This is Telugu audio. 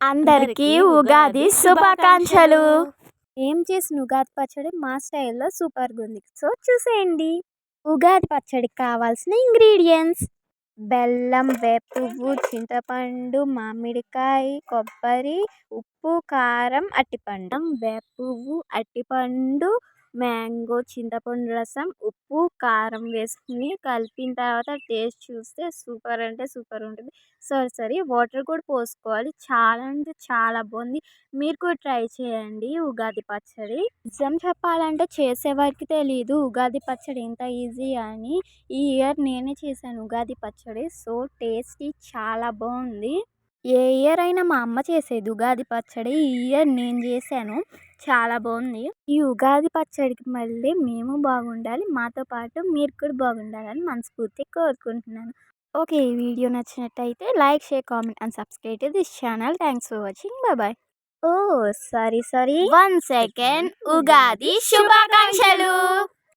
అందరికీ ఉగాది శుభాకాంక్షలు. ఏం చేసిన ఉగాది పచ్చడి? మా స్టైల్లో సూపర్గా ఉంది. సో చూసేయండి. ఉగాది పచ్చడికి కావాల్సిన ఇంగ్రీడియంట్స్. బెల్లం వేపువ్వు చింతపండు మామిడికాయ కొబ్బరి ఉప్పు కారం అట్టిపండు. వేపువ్వు అట్టిపండు మ్యాంగో చింతపండు రసం ఉప్పు కారం వేసుకుని కలిపిన తర్వాత టేస్ట్ చూస్తే సూపర్ అంటే సూపర్ ఉంటుంది. సరే సరే వాటర్ కూడా పోసుకోవాలి. చాలా అంటే చాలా బాగుంది. మీరు కూడా ట్రై చేయండి ఉగాది పచ్చడి. నిజం చెప్పాలంటే చేసేవారికి తెలియదు ఉగాది పచ్చడి ఎంత ఈజీ అని ఈ ఇయర్ నేనే చేశాను ఉగాది పచ్చడి. సో టేస్టీ చాలా బాగుంది. ఏ ఇయర్ అయినా మా అమ్మ చేసేది ఉగాది పచ్చడి ఈ ఇయర్ నేను చేశాను. చాలా బాగుంది. ఈ ఉగాది పచ్చడికి మళ్ళీ మేము బాగుండాలి. మాతో పాటు మీరు కూడా బాగుండాలని మనస్ఫూర్తిగా కోరుకుంటున్నాను. ఓకే ఈ వీడియో నచ్చినట్టయితే like share comment and subscribe to this channel. Thanks for watching. Bye. Oh sorry sorry. One second. Ugadi శుభాకాంక్షలు.